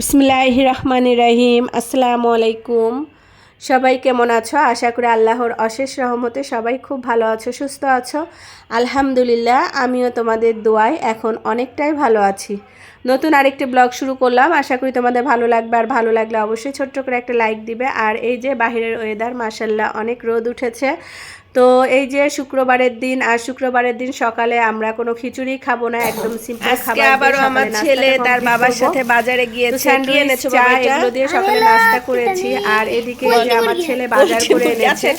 বিসমিল্লাহ রহমান রাহিম। আসসালামু আলাইকুম। সবাই কেমন আছো? আশা করি আল্লাহর অশেষ রহমতে সবাই খুব ভালো আছো, সুস্থ আছো। আলহামদুলিল্লাহ, আমিও তোমাদের দোয়ায় এখন অনেকটাই ভালো আছি। নতুন আরেকটি ব্লগ শুরু করলাম। আশা করি তোমাদের ভালো লাগবে। আর ভালো লাগলে অবশ্যই ছোট্ট করে একটা লাইক দিবে। আর এই যে বাহিরের ওয়েদার মাসাল্লাহ অনেক রোদ উঠেছে। তো এই যে শুক্রবারের দিন আর শুক্রবারের দিন সকালে আমরা কোনো খিচুড়ি খাব না একদম সিম্পল খাবার আবারও আমার ছেলে তার বাবার সাথে বাজারে গিয়েছে কি স্যান্ডউইচ এনেছো চা বাবা এগুলো দিয়ে সকালে নাস্তা করেছি আর এদিকে এই যে আমার ছেলে বাজার করে এনেছে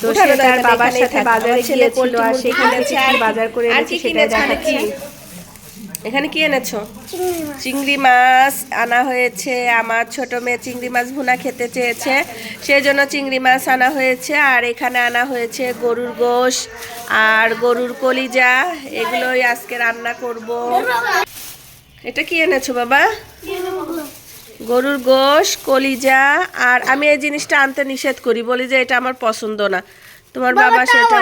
তো সে তার বাবার সাথে। বাজারে ছেলে গিয়েছিল আর সেখানে। বাজার করে এনেছে সেটা কি? দেখাচ্ছি এখানে কি এনেছো? চিংড়ি মাছ। আনা হয়েছে আমার ছোট মেয়ে চিংড়ি মাছ ভুনা খেতে চেয়েছে। সেই জন্য চিংড়ি মাছ আনা হয়েছে। আর এখানে আনা হয়েছে গরুর গোশ আর গরুর কলিজা। এগুলোই আজকে রান্না করব। এটা কি এনেছো বাবা? গরুর গোশ কলিজা। আর আমি এই জিনিসটা আনতে নিষেধ করি। বলি যে এটা আমার পছন্দ না। তোমার বাবা সেটা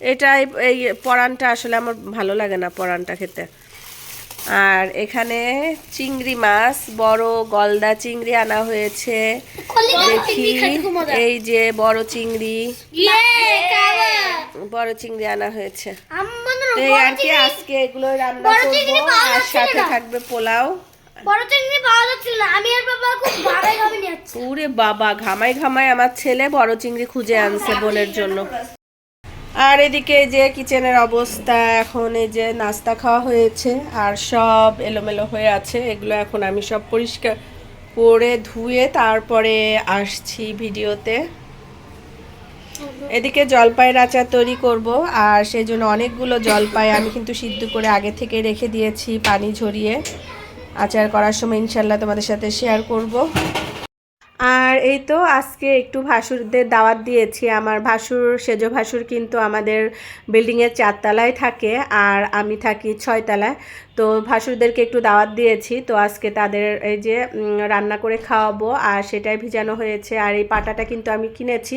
এটা এই- এই পরানটা আসলে আমার ভালো লাগে না পরানটা খেতে। আর এখানে চিংড়ি মাছ বড় গলদা চিংড়ি আনা হয়েছে। দেখি এই যে বড় চিংড়ি। বড় চিংড়ি আনা হয়েছে। এই আর কি আজকে এগুলো রান্না করব। আর সাথে থাকবে পোলাও। বড় চিংড়ি পাওয়া যাচ্ছিল না। আমি আর বাবা খুব ওরে বাবা ঘামাই ঘামাই আমার ছেলে বড় চিংড়ি খুঁজে আনছে বোনের জন্য। আর এদিকে যে কিচেনের অবস্থা, এখন এই যে নাস্তা খাওয়া হয়েছে আর সব এলোমেলো হয়ে আছে। এগুলো এখন আমি সব পরিষ্কার করে ধুয়ে তারপরে আসছি ভিডিওতে। এদিকে জলপাইয়ের আচার তৈরি করব আর সেই জন্য অনেকগুলো জলপাই আমি কিন্তু সিদ্ধ করে আগে থেকে রেখে দিয়েছি পানি ঝরিয়ে। আচার করার সময় ইনশাল্লাহ তোমাদের সাথে শেয়ার করব। আর এই তো আজকে একটু ভাসুরদের দাওয়াত দিয়েছি। আমার ভাসুর, সেজ ভাসুর কিন্তু আমাদের বিল্ডিংয়ের চারতলায় থাকে আর আমি থাকি ছয়তলায়। তো ভাসুরদেরকে একটু দাওয়াত দিয়েছি। তো আজকে তাদের এই যে রান্না করে খাওয়াবো আর সেটাই ভিজানো হয়েছে। আর এই পাটাটা কিন্তু আমি কিনেছি।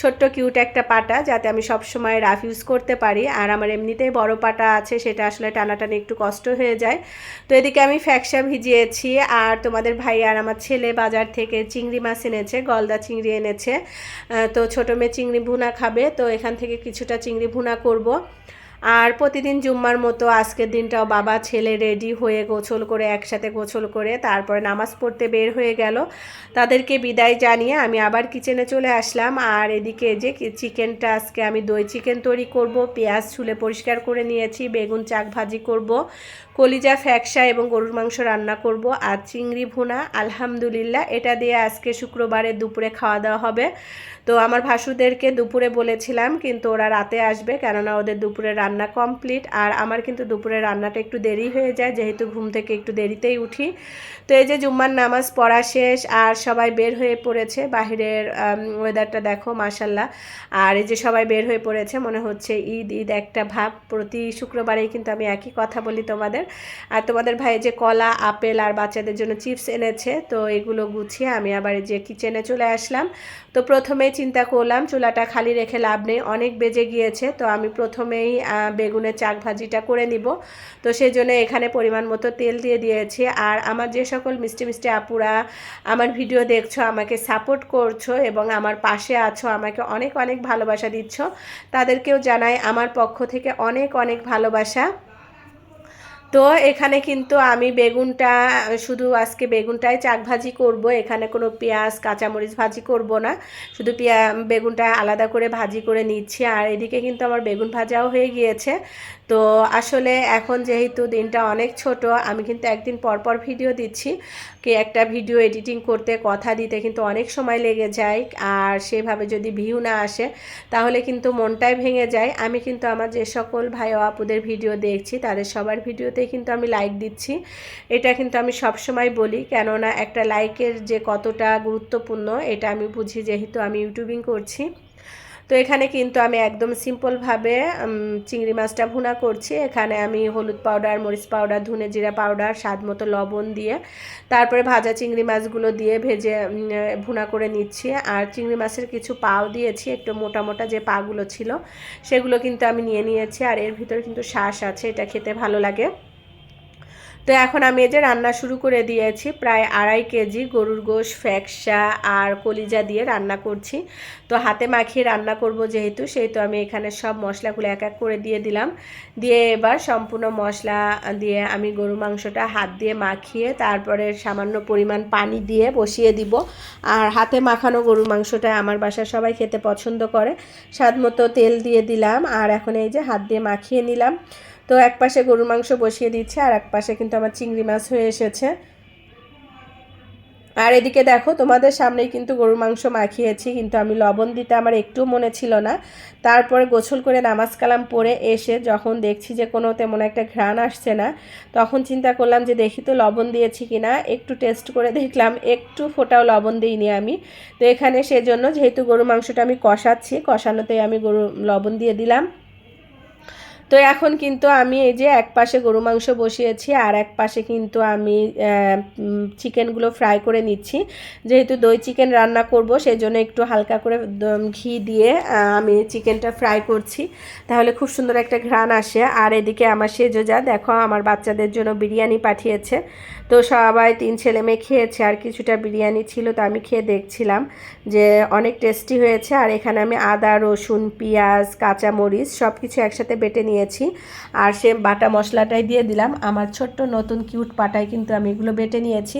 ছোট্ট কিউট একটা পাটা যাতে আমি সব সময় রাফ ইউজ করতে পারি। আর আমার এমনিতেই বড় পাটা আছে, সেটা আসলে টানাটানি একটু কষ্ট হয়ে যায়। তো এদিকে আমি ফ্যাকসা ভিজিয়েছি। আর তোমাদের ভাই আর আমার ছেলে বাজার থেকে চিংড়ি মাছ এনেছে, গলদা চিংড়ি এনেছে। তো ছোটো মেয়ে চিংড়ি ভুনা খাবে। তো এখান থেকে কিছুটা চিংড়ি ভুনা করব। আর প্রতিদিন জুম্মার মতো আজকের দিনটাও বাবা, ছেলে রেডি হয়ে গোছল করে একসাথে গোছল করে তারপরে নামাজ পড়তে বের হয়ে গেল। তাদেরকে বিদায় জানিয়ে আমি আবার কিচেনে চলে আসলাম। আর এদিকে যে চিকেনটা আজকে আমি দই চিকেন তৈরি করব, পেঁয়াজ ছুলে পরিষ্কার করে নিয়েছি, বেগুন চাক ভাজি করব, কলিজা, ফ্যাকসা এবং গরুর মাংস রান্না করব আর চিংড়ি ভুনা। আলহামদুলিল্লাহ, এটা দিয়ে আজকে শুক্রবারে দুপুরে খাওয়া দাওয়া হবে। তো আমার ভাসুদেরকে দুপুরে বলেছিলাম, কিন্তু ওরা রাতে আসবে কেননা ওদের দুপুরে রান্না কমপ্লিট আর আমার কিন্তু দুপুরে রান্নাটা একটু দেরি হয়ে যায়, যেহেতু ঘুম থেকে একটু দেরিতেই উঠি। তো এই যে জুম্মার নামাজ পড়া শেষ, আর সবাই বের হয়ে পড়েছে, বাহিরের ওয়েদারটা দেখো মাসাল্লাহ আর এই যে সবাই বের হয়ে পড়েছে, মনে হচ্ছে ঈদ ঈদ একটা ভাব, প্রতি শুক্রবারেই কিন্তু আমি একই কথা বলি তোমাদের। আর তোমাদের ভাই যে কলা, আপেল আর বাচ্চাদের জন্য চিপস এনেছে, তো এগুলো গুছিয়ে আমি আবার যে কিচেনে চলে আসলাম। তো প্রথমেই চিন্তা করলাম, চুলাটা খালি রেখে লাভ নেই, অনেক বেজে গিয়েছে, তো আমি প্রথমেই বেগুনের চাক ভাজিটা করে নিব। তো সেই জন্য এখানে পরিমাণ মতো তেল দিয়ে দিয়েছি। আর আমার যে সকল মিষ্টি মিষ্টি আপুরা আমার ভিডিও দেখছ, আমাকে সাপোর্ট করছ এবং আমার পাশে আছো, আমাকে অনেক অনেক ভালোবাসা দিচ্ছ, তাদেরকেও জানাই আমার পক্ষ থেকে অনেক অনেক ভালোবাসা। তো এখানে কিন্তু আমি বেগুনটা, শুধু আজকে বেগুনটাই চাক ভাজি করব। এখানে কোনো পেঁয়াজ, কাঁচামরিচ ভাজি করব না। শুধু পেঁয়া, বেগুনটা আলাদা করে ভাজি করে নিচ্ছি। আর এদিকে কিন্তু আমার বেগুন ভাজাও হয়ে গিয়েছে। তো আসলে এখন যেহেতু দিনটা অনেক ছোট, আমি কিন্তু একদিন পর পর ভিডিও দিচ্ছি। কি একটা ভিডিও এডিটিং করতে, কথা দিতে কিন্তু অনেক সময় লেগে যায় আর সেভাবে যদি ভিউ না আসে তাহলে কিন্তু মনটাই ভেঙে যায়। আমি কিন্তু আমার যে সকল ভাই ও আপুদের ভিডিও দেখছি, তাদের সবার ভিডিওতেই কিন্তু আমি লাইক দিচ্ছি। এটা কিন্তু আমি সব সময় বলি, কেননা একটা লাইকের যে কতটা গুরুত্বপূর্ণ, এটা আমি বুঝি যেহেতু আমি ইউটিউবিং করছি। তো এখানে কিন্তু আমি একদম সিম্পলভাবে চিংড়ি মাছটা ভুনা করছি। এখানে আমি হলুদ পাউডার মরিচ পাউডার ধুনে জিরা পাউডার স্বাদ মতো লবণ দিয়ে তারপরে ভাজা চিংড়ি মাছগুলো দিয়ে ভেজে ভুনা করে নিচ্ছি। আর চিংড়ি মাছের কিছু পাও দিয়েছি, একটু মোটা মোটা যে পাগুলো ছিল, সেগুলো কিন্তু আমি নিয়ে নিয়েছি। আর এর ভিতরে কিন্তু শ্বাস আছে, এটা খেতে ভালো লাগে। তো এখন আমি এই যে রান্না শুরু করে দিয়েছি, প্রায় আড়াই কেজি গরুর গোশ, ফ্যাকসা আর কলিজা দিয়ে রান্না করছি। তো হাতে মাখিয়ে রান্না করব যেহেতু সেহেতু আমি এখানে সব মশলাগুলো এক এক করে দিয়ে দিলাম। দিয়ে এবার সম্পূর্ণ মশলা দিয়ে আমি গরু মাংসটা হাত দিয়ে মাখিয়ে তারপরে সামান্য পরিমাণ পানি দিয়ে বসিয়ে দিব। আর হাতে মাখানো গরুর মাংসটা আমার বাসার সবাই খেতে পছন্দ করে। স্বাদ মতো তেল দিয়ে দিলাম আর এখন এই যে হাত দিয়ে মাখিয়ে নিলাম। তো এক পাশে গরুর মাংস বসিয়ে দিচ্ছে আর এক পাশে কিন্তু আমার চিংড়ি মাছ হয়ে এসেছে। আর এদিকে দেখো, তোমাদের সামনেই কিন্তু গরুর মাংস মাখিয়েছি, কিন্তু আমি লবণ দিতে আমার একটু মনে ছিল না। তারপরে গোছল করে নামাজ কালাম পরে এসে যখন দেখছি যে কোনো তেমন একটা ঘ্রাণ আসছে না, তখন চিন্তা করলাম যে দেখি তো লবণ দিয়েছি কি না, একটু টেস্ট করে দেখলাম একটু ফোটাও লবণ দিইনি আমি। তো এখানে সেজন্য যেহেতু গরু মাংসটা আমি কষাচ্ছি, কষানোতেই আমি গরু লবণ দিয়ে দিলাম। তো এখন কিন্তু আমি এই যে এক পাশে গরু মাংস বসিয়েছি আর এক পাশে কিন্তু আমি চিকেনগুলো ফ্রাই করে নিচ্ছি। যেহেতু দই চিকেন রান্না করব সেই জন্য একটু হালকা করে ঘি দিয়ে আমি চিকেনটা ফ্রাই করছি। তাহলে খুব সুন্দর একটা ঘ্রাণ আসে। আর এদিকে আমার সেজো যা, দেখো আমার বাচ্চাদের জন্য বিরিয়ানি পাঠিয়েছে। তো সবাই তিন ছেলে মেয়ে খেয়েছে, আর কিছুটা বিরিয়ানি ছিল তো আমি খেয়ে দেখছিলাম যে অনেক টেস্টি হয়েছে। আর এখানে আমি আদা, রসুন, পেঁয়াজ, কাঁচামরিচ সব কিছু একসাথে বেটে নিয়েছি। আর সে বাটা মশলাটাই দিয়ে দিলাম। আমার ছোট্ট নতুন কিউট পাটায় কিন্তু আমি এগুলো বেটে নিয়েছি।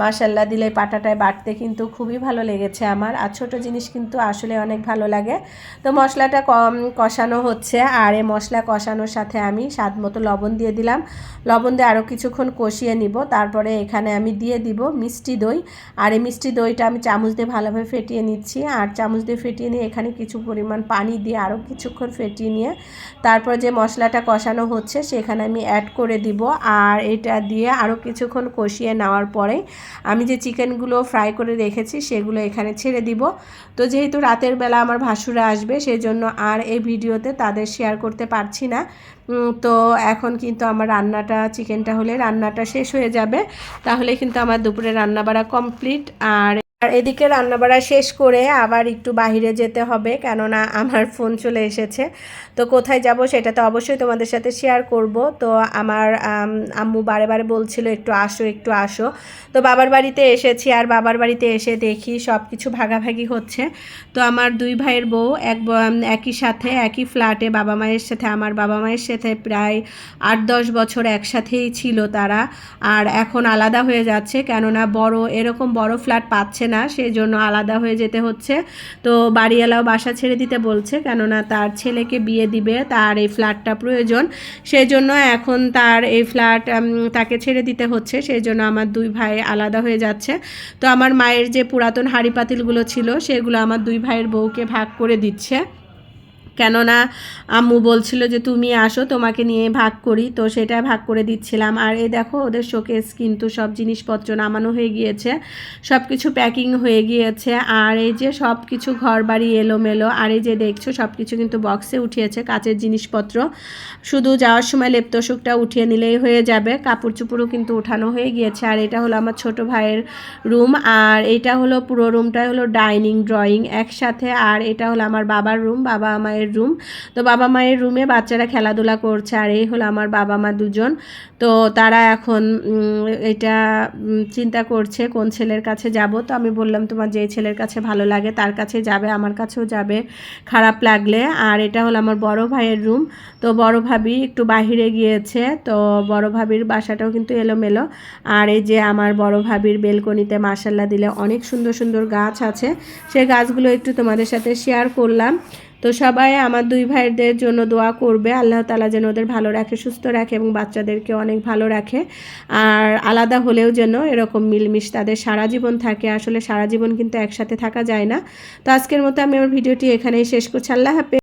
মাশাল্লাহ দিলে পাটাটায় বাটতে কিন্তু খুবই ভালো লেগেছে আমার। আর ছোট জিনিস কিন্তু আসলে অনেক ভালো লাগে। তো মশলাটা কম কষানো হচ্ছে, আর এ মশলা কষানোর সাথে আমি স্বাদ মতো লবণ দিয়ে দিলাম। লবণ দিয়ে আরও কিছুক্ষণ কষিয়ে নিব। তারপরে এখানে আমি দিয়ে দিব মিষ্টি দই। আর এই মিষ্টি দইটা আমি চামচ দিয়ে ভালোভাবে ফেটিয়ে নিচ্ছি। আর চামচ দিয়ে ফেটিয়ে নিয়ে এখানে কিছু পরিমাণ পানি দিয়ে আরও কিছুক্ষণ ফেটিয়ে নিয়ে তারপর যে মশলাটা কষানো হচ্ছে সেখানে আমি অ্যাড করে দিব। আর এটা দিয়ে আরও কিছুক্ষণ কষিয়ে নেওয়ার পরে আমি যে চিকেনগুলো ফ্রাই করে রেখেছি সেগুলো এখানে ছেড়ে দিব। তো যেহেতু রাতের বেলা আমার ভাসুরা আসবে সেই জন্য আর এই ভিডিওতে তাদের শেয়ার করতে পারছি না। তো এখন কিন্তু আমার রান্নাটা, চিকেনটা হলে রান্নাটা শেষ হয়ে যাবে। তাহলে কিন্তু আমার দুপুরে রান্না বাড়া কমপ্লিট আর আর এদিকে রান্নাবাড়া শেষ করে আবার একটু বাইরে যেতে হবে, কেননা আমার ফোন চলে এসেছে। তো কোথায় যাব সেটা তো অবশ্যই তোমাদের সাথে শেয়ার করব। তো আমার আম্মু বারে বারে বলছিল, একটু আসো একটু আসো। তো বাবার বাড়িতে এসেছি আর বাবার বাড়িতে এসে দেখি সব কিছু ভাগাভাগি হচ্ছে। তো আমার দুই ভাইয়ের বউ এক একই সাথে, একই ফ্ল্যাটে বাবা মায়ের সাথে, আমার বাবা মায়ের সাথে প্রায় আট দশ বছর একসাথেই ছিল তারা। আর এখন আলাদা হয়ে যাচ্ছে, কেননা বড়, এরকম বড় ফ্ল্যাট পাচ্ছে না সেই জন্য আলাদা হয়ে যেতে হচ্ছে। তো বাড়িওয়ালাও বাসা ছেড়ে দিতে বলছে, কেননা তার ছেলেকে বিয়ে দিবে, তার এই ফ্ল্যাটটা প্রয়োজন। সেই জন্য এখন তার এই ফ্ল্যাট তাকে ছেড়ে দিতে হচ্ছে সেই জন্য আমার দুই ভাই আলাদা হয়ে যাচ্ছে। তো আমার মায়ের যে পুরাতন হাঁড়ি পাতিলগুলো ছিল, সেগুলো আমার দুই ভাইয়ের বউকে ভাগ করে দিচ্ছে। কেননা আম্মু বলছিল যে তুমি আসো, তোমাকে নিয়ে ভাগ করি। তো সেটা ভাগ করে দিচ্ছিলাম। আর এই দেখো, ওদের শোকেস কিন্তু সব জিনিসপত্র নামানো হয়ে গিয়েছে। সব কিছু প্যাকিং হয়ে গিয়েছে। আর এই যে সব কিছু ঘর বাড়ি এলোমেলো। আর এই যে দেখছ সব কিছু কিন্তু বক্সে উঠিয়েছে কাচের জিনিসপত্র। শুধু যাওয়ার সময় লেপতোষকটা উঠিয়ে নিলেই হয়ে যাবে। কাপড় চুপড়ও কিন্তু উঠানো হয়ে গিয়েছে। আর এটা হলো আমার ছোট ভাইয়ের রুম। আর এটা হলো পুরো রুমটাই হলো ডাইনিং, ড্রয়িং একসাথে। আর এটা হলো আমার বাবার রুম। বাবা মায়ের রুম তো বাবা মায়ের রুমে বাচ্চারা খেলাধুলা করছে, আর এই হলো আমার বাবা মা দুজন। তো তারা এখন এটা চিন্তা করছে কোন ছেলের কাছে যাব। তো আমি বললাম, তোমার যে ছেলের কাছে ভালো লাগে, তার কাছে যাবে, আমার কাছেও যাবে, খারাপ লাগলে। আর এটা হলো আমার বড় ভাইয়ের রুম তো বড় ভাবি একটু বাহিরে গিয়েছে, তো বড় ভাবির বাসাটাও কিন্তু এলোমেলো। আর এই যে আমার বড় ভাবির বেলকনিতে মাসাল্লা দিলে অনেক সুন্দর সুন্দর গাছ আছে। সেই গাছগুলো একটু তোমাদের সাথে শেয়ার করলাম। তো সবাই আমার দুই ভাইদের জন্য দোয়া করবে। আল্লাহ তালা যেন ওদের ভালো রাখে, সুস্থ রাখে এবং বাচ্চাদেরকে অনেক ভালো রাখে। আর আলাদা হলেও যেন এরকম মিলমিশ তাদের সারা জীবন থাকে। আসলে সারা জীবন কিন্তু একসাথে থাকা যায় না। তো আজকের মতো আমি আমার ভিডিওটি এখানেই শেষ করছি। আল্লাহ হাফেজ।